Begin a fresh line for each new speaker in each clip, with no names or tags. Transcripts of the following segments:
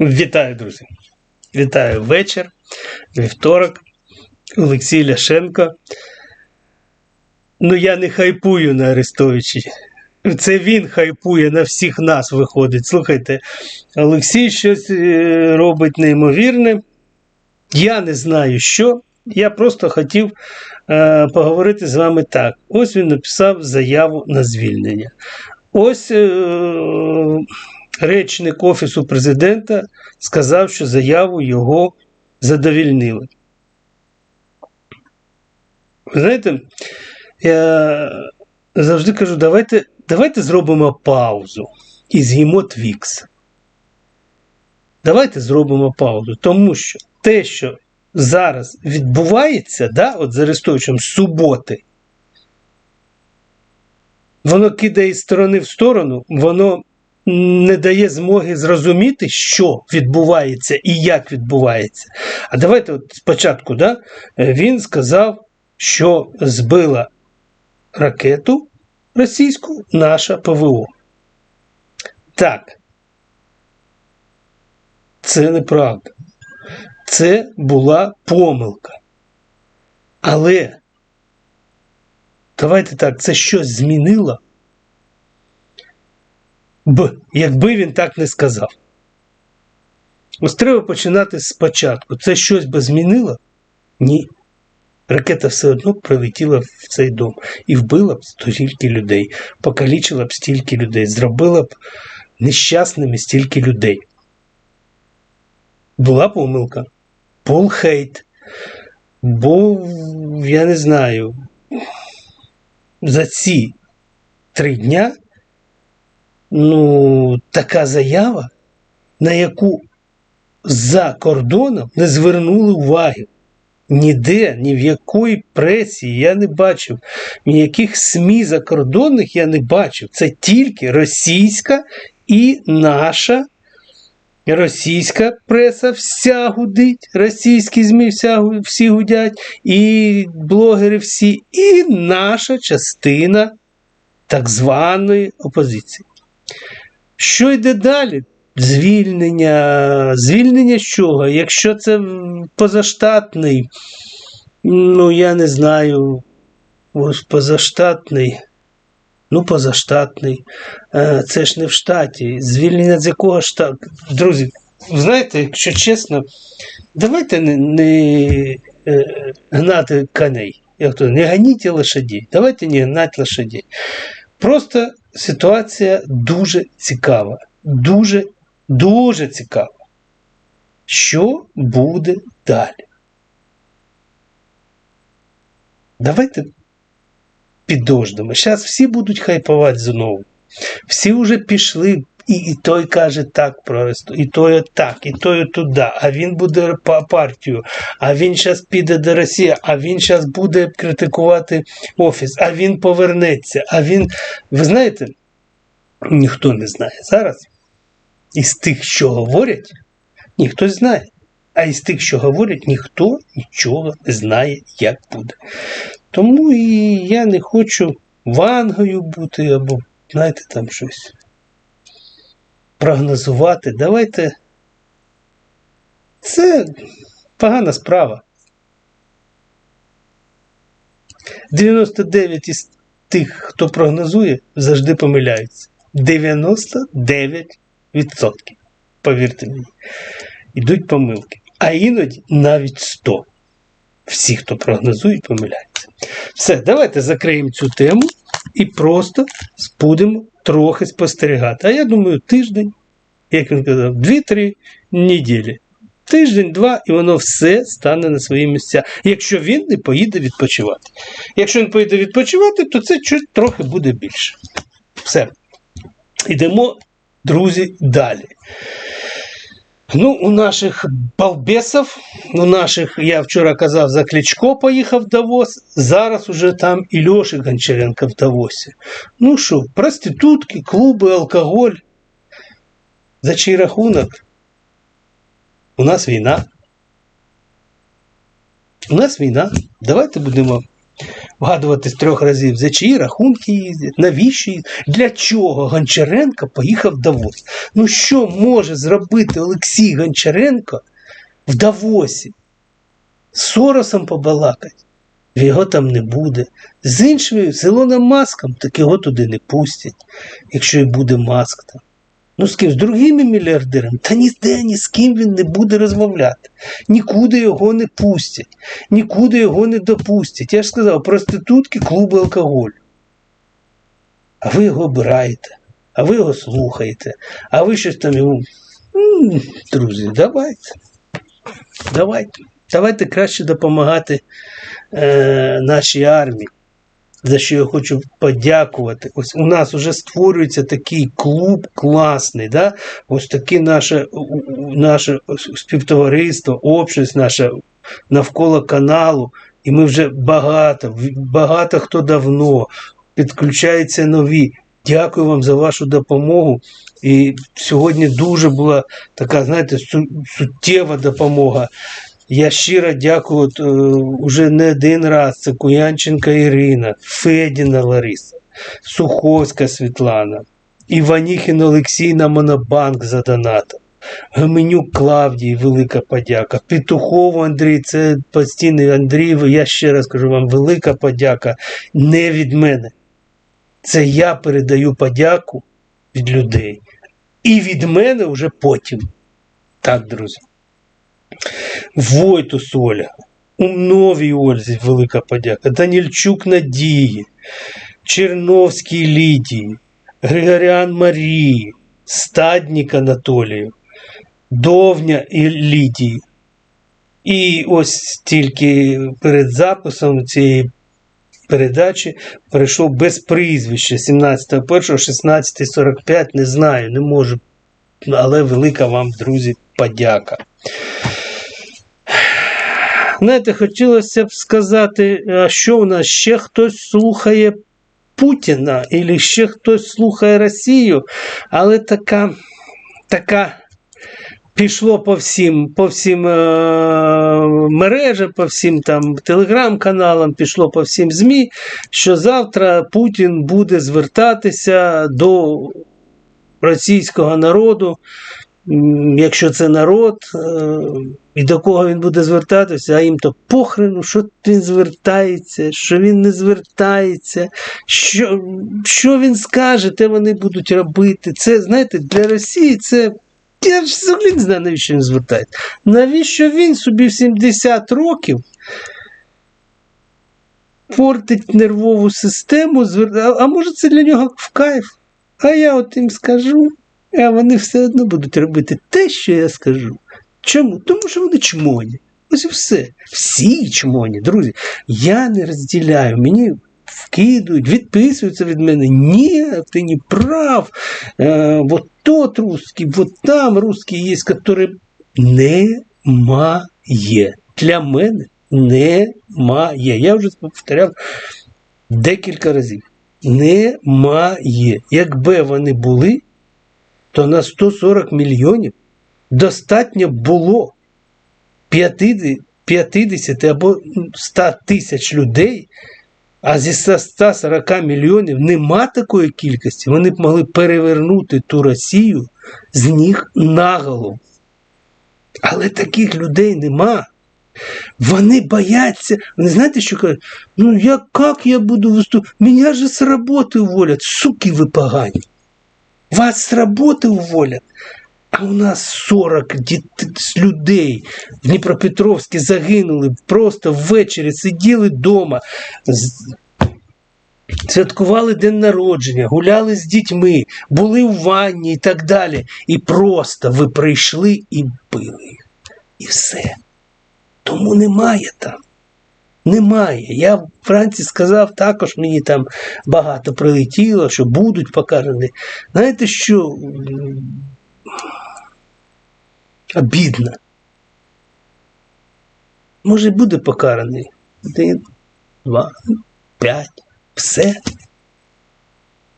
Вітаю, друзі! Вітаю вечір, вівторок, Олексій Ляшенко. Ну, я не хайпую на Арестовичі. Це він хайпує на всіх нас виходить. Слухайте, Олексій щось е, робить неймовірне. Я не знаю що. Я просто хотів е, поговорити з вами так. Ось він написав заяву на звільнення. Ось е, речник Офісу президента сказав, що заяву його задовільнили. Ви знаєте, я завжди кажу, давайте, давайте зробимо паузу і з'їмо твікс. Давайте зробимо паузу, тому що те, що зараз відбувається, да, от з Арестовичем суботи, воно кидає з сторони в сторону, воно не дає змоги зрозуміти, що відбувається і як відбувається. А давайте от спочатку, да, він сказав, що збила ракету російську наша ПВО. Так. Це неправда. Це була помилка. Але давайте так, це щось змінило б, якби він так не сказав. Ось треба починати спочатку. Це щось би змінило? Ні. Ракета все одно прилетіла в цей дом і вбила б стільки людей, покалічила б стільки людей, зробила б нещасними стільки людей. Була помилка. Був хейт. Був, я не знаю, за ці три дня ну, така заява, на яку за кордоном не звернули уваги. Ніде, ні в якої пресі я не бачив, ніяких СМІ закордонних я не бачив. Це тільки російська і наша російська преса вся гудить, російські ЗМІ вся, всі гудять, і блогери всі, і наша частина так званої опозиції. Що йде далі? Звільнення. Звільнення з чого? Якщо це позаштатний, ну я не знаю, ось позаштатний, ну позаштатний, е, це ж не в штаті. Звільнення з якого штату? Друзі, знаєте, якщо чесно, давайте не, не е, гнати коней. Як то, не ганіть лошадей. Давайте не гнати лошадей. Просто ситуація дуже цікава. Дуже, дуже цікава. Що буде далі? Давайте підождемо. Зараз всі будуть хайпувати знову. Всі вже пішли, і і той каже так про і той так, і той туди, а він буде партію, а він зараз піде до Росії, а він зараз буде критикувати Офіс, а він повернеться. А він. Ви знаєте, ніхто не знає зараз. Із тих, що говорять, ніхто знає. А із тих, що говорять, ніхто нічого не знає, як буде. Тому і я не хочу вангою бути або, знаєте, там щось прогнозувати. Давайте. Це погана справа. 99 із тих, хто прогнозує, завжди помиляються. 99%. Повірте мені. Йдуть помилки. А іноді навіть 100. Всі, хто прогнозують, помиляються. Все, давайте закриємо цю тему і просто будемо трохи спостерігати. А я думаю, тиждень, як він казав, 2-3 неділі. Тиждень-два, і воно все стане на свої місця, якщо він не поїде відпочивати. Якщо він поїде відпочивати, то це чуть трохи буде більше. Все. Йдемо, друзі, далі. Ну, у наших балбесів, у наших, я вчора казав, за Кличко поїхав в Давос, зараз уже там і Льоші Гончаренко в Давосі. Ну що, проститутки, клуби, алкоголь. За чий рахунок? У нас війна. У нас війна. Давайте будемо вгадувати з трьох разів, за чиї рахунки їздять, навіщо їздять, для чого Гончаренко поїхав в Давос. Ну що може зробити Олексій Гончаренко в Давосі? З Соросом побалакать? Його там не буде. З іншими з Ілоном Маском, так його туди не пустять, якщо і буде маск там. Ну, з ким? З другими мільярдерами? Та ніде ні з ким він не буде розмовляти. Нікуди його не пустять, нікуди його не допустять. Я ж сказав, проститутки, клуби алкоголь. А ви його обираєте, а ви його слухаєте, а ви щось там йому. Друзі, давайте. Давайте. Давайте краще допомагати е, нашій армії за що я хочу подякувати. Ось у нас вже створюється такий клуб класний. Да? Ось таке наше наше співтовариство, общність наша навколо каналу. І ми вже багато, багато хто давно підключаються нові. Дякую вам за вашу допомогу. І сьогодні дуже була така, знаєте, суттєва допомога. Я щиро дякую от, е, не один раз. Це Куянченка Ірина, Федіна Лариса, Суховська Світлана, Іваніхін Олексій на Монобанк за донатом. Геменюк Клавдій, велика подяка. Петухову Андрій, це постійний Андрій. Я ще раз кажу вам, велика подяка не від мене. Це я передаю подяку від людей. І від мене вже потім. Так, друзі. Войту Соля, Умновій Ользі велика подяка, Данільчук Надії, Черновській Лідії, Григоріан Марії, Стаднік Анатолію, Довня і Лідії. І ось тільки перед записом цієї передачі перейшов без прізвища. 17.01.16.45, не знаю, не можу. Але велика вам, друзі, подяка. Знаєте, хотілося б сказати, а що у нас? Ще хтось слухає Путіна, або ще хтось слухає Росію, але така така пішло по всім по всім е мережам, по всім там телеграм-каналам, пішло по всім ЗМІ, що завтра Путін буде звертатися до російського народу якщо це народ, е, і до кого він буде звертатися, а їм то похрену, що він звертається, що він не звертається, що що він скаже, те вони будуть робити. Це, знаєте, для Росії це. Я ж взагалі не знаю, навіщо він звертається. Навіщо він собі в 70 років портить нервову систему, а може це для нього в кайф? А я от їм скажу. А вони все одно будуть робити те, що я скажу. Чому? Тому що вони чмоні. Ось і все. Всі чмоні, друзі. Я не розділяю. Мені вкидують, відписуються від мене. Ні, ти не прав. Е, вот тот русский, вот там русский є, який немає. Для мене немає. Я вже повторяв декілька разів. Немає. Якби вони були то на 140 мільйонів достатньо було 50 або 100 тисяч людей, а зі 140 мільйонів нема такої кількості, вони б могли перевернути ту Росію з ніг на голову. Але таких людей нема. Вони бояться, вони знаєте, що кажуть? Ну як, як я буду виступати? Мене же з роботи уволять, суки ви погані. Вас з роботи уволять. А у нас 40 людей в Дніпропетровській загинули просто ввечері, сиділи вдома, святкували день народження, гуляли з дітьми, були в ванні і так далі. І просто ви прийшли і били. І все. Тому немає там. Немає. Я в Франції сказав, також мені там багато прилетіло, що будуть покарані. Знаєте що? Обідно. Може, буде покараний. Один, два, п'ять. Все.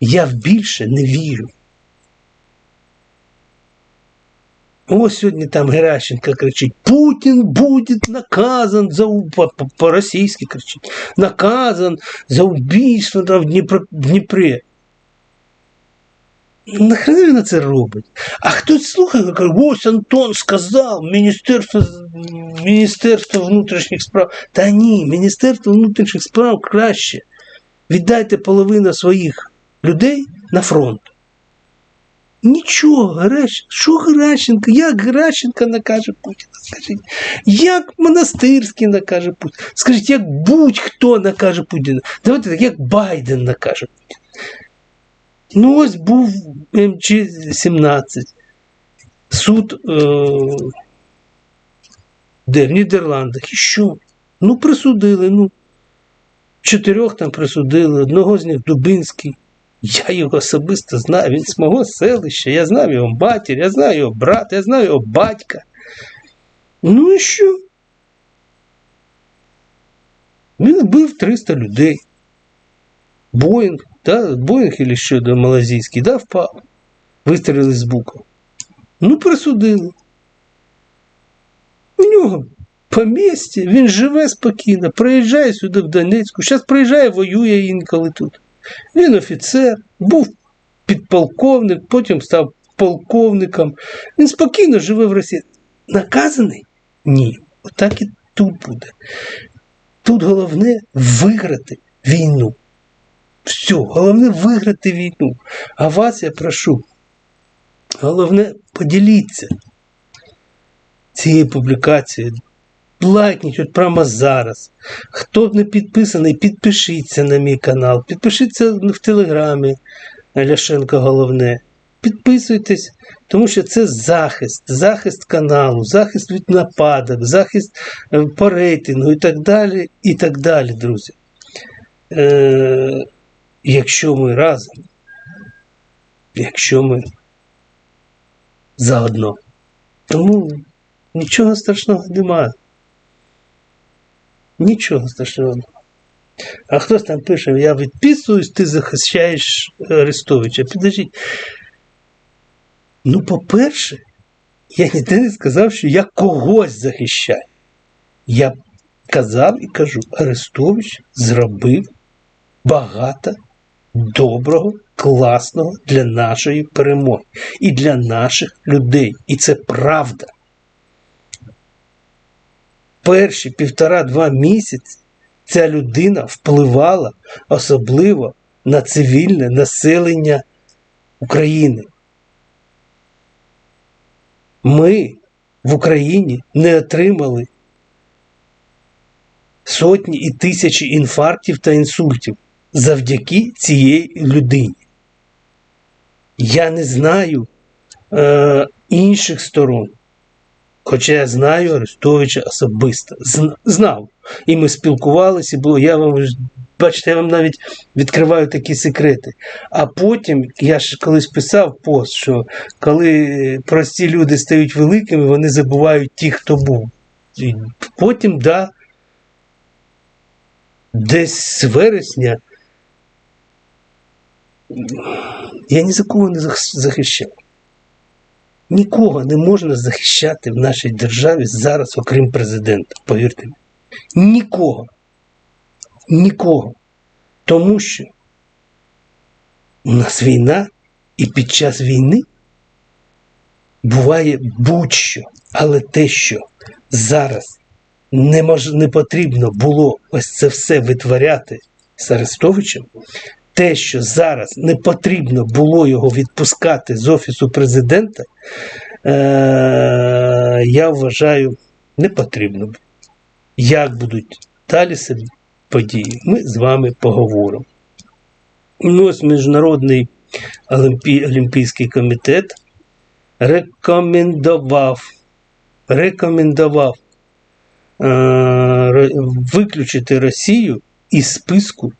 Я в більше не вірю. Ось сьогодні там Геращенко кричить: Путін буде наказан за по- по- по-російськи кричить, наказан за убійство в Дніпро, Дніпрі. Нахрена він це робить? А хтось слухає, каже, ось Антон сказав, Міністерство, Міністерство внутрішніх справ. Та ні, Міністерство внутрішніх справ краще. Віддайте половину своїх людей на фронт. Нічого, Геращенко, що Геращенко? Як Геращенко накаже Путіна? Скажіть, як Монастирський накаже Путіна? Скажіть, як будь-хто накаже Путіна? Давайте так, як Байден накаже Путіна. Ну, ось був МЧ-17. Суд е, де? В Нідерландах. І що? Ну, присудили. Ну, чотирьох там присудили, одного з них Дубинський. Я його особисто знаю, він з мого селища, я знаю його матір, я знаю його брата, я знаю його батька. Ну і що? Він вбив 300 людей. Боїнг, да, Боїнг или що да, малазійський, да, впав. Вистрілили з бука. Ну, присудили. У нього помістя, він живе спокійно, приїжджає сюди в Донецьку. Зараз приїжджає, воює інколи тут. Він офіцер, був підполковник, потім став полковником. Він спокійно живе в Росії. Наказаний? Ні. Отак і тут буде. Тут головне виграти війну. Все, головне виграти війну. А вас я прошу. Головне, поділіться цією публікацією. Лайкніть от прямо зараз. Хто не підписаний, підпишіться на мій канал, підпишіться в телеграмі Ляшенко головне. Підписуйтесь, тому що це захист, захист каналу, захист від нападок, захист е, по рейтингу і так далі, і так далі, друзі. Е, якщо ми разом, якщо ми заодно. Тому нічого страшного немає. Нічого страшного. А хтось там пише, я відписуюсь, ти захищаєш Арестовича. Підождіть. Ну, по-перше, я ніде не сказав, що я когось захищаю. Я казав і кажу, Арестович зробив багато доброго, класного для нашої перемоги і для наших людей. І це правда перші півтора-два місяці ця людина впливала особливо на цивільне населення України. Ми в Україні не отримали сотні і тисячі інфарктів та інсультів завдяки цієї людині. Я не знаю е, інших сторон. Хоча я знаю Арестовича особисто. Знав. І ми спілкувалися, було, я вам бачите, я вам навіть відкриваю такі секрети. А потім я ж колись писав пост, що коли прості люди стають великими, вони забувають ті, хто був. І потім, да, десь з вересня я ні за кого не захищав. Нікого не можна захищати в нашій державі зараз, окрім президента. Повірте мені. Нікого. Нікого. Тому що у нас війна, і під час війни буває будь-що. Але те, що зараз не, мож, не потрібно було ось це все витворяти з Арестовичем, те, що зараз не потрібно було його відпускати з Офісу президента, е- я вважаю, не потрібно. Як будуть далі події, ми з вами поговоримо. Ну, ось Міжнародний Олімпій, Олімпійський комітет рекомендував рекомендував е- виключити Росію із списку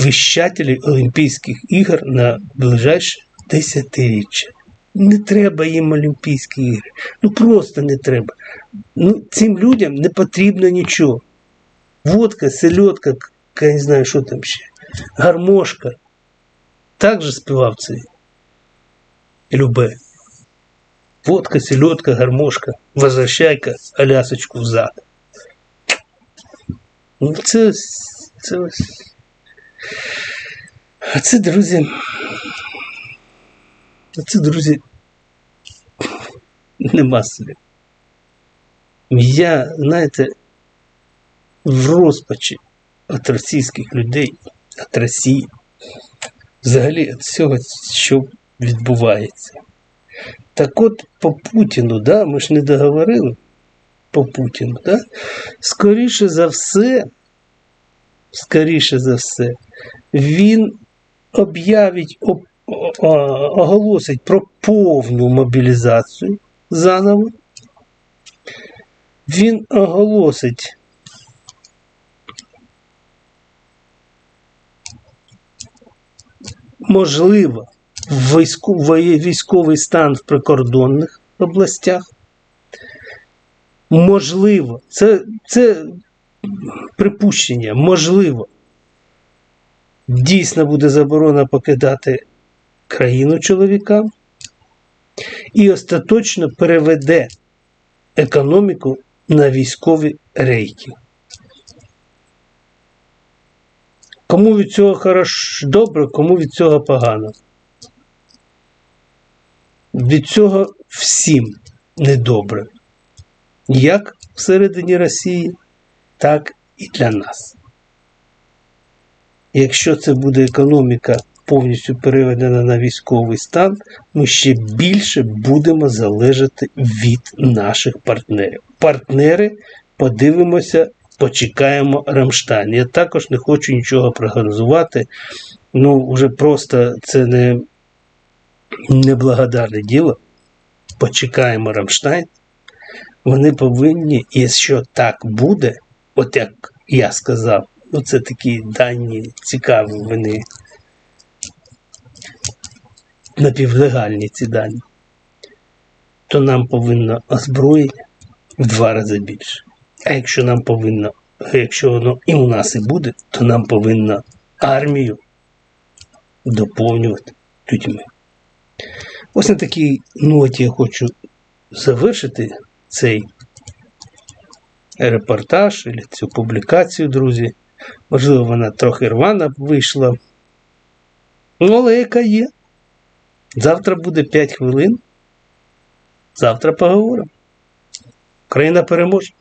вищателів Олімпійських ігор на ближайше десятиріччя. Не треба їм Олімпійські ігри. Ну просто не треба. Ну, Цим людям не потрібно нічого. Водка, сельодка, я не знаю, що там ще. Гармошка. Так же співав цей Любе. Водка, селедка, гармошка, возвращайка, алясочку взад. Ну, це, ось- це це, друзі. А це, друзі. Нема слів. Я, знаєте, в розпачі від російських людей, від Росії, взагалі від всього, що відбувається. Так от по Путіну, да, ми ж не договорили по Путіну, да? скоріше за все, скоріше за все, він об'явить, оголосить про повну мобілізацію заново. Він оголосить можливо військовий стан в прикордонних областях. Можливо, це, це припущення, можливо, дійсно буде заборона покидати країну чоловікам і остаточно переведе економіку на військові рейки. Кому від цього хорош, добре, кому від цього погано. Від цього всім недобре. Як всередині Росії, так і для нас. Якщо це буде економіка повністю переведена на військовий стан, ми ще більше будемо залежати від наших партнерів. Партнери, подивимося, почекаємо Рамштайн. Я також не хочу нічого прогнозувати. Ну, вже просто це не неблагодарне діло. Почекаємо Рамштайн. Вони повинні, якщо так буде, от як я сказав, ну це такі дані цікаві, вони напівлегальні ці дані, то нам повинно озброєння в два рази більше. А якщо нам повинно, якщо воно і у нас і буде, то нам повинно армію доповнювати людьми. Ось на такій ноті я хочу завершити цей репортаж або цю публікацію, друзі. Можливо, вона трохи рвана вийшла. Ну, але яка є. Завтра буде 5 хвилин. Завтра поговоримо. Україна переможе.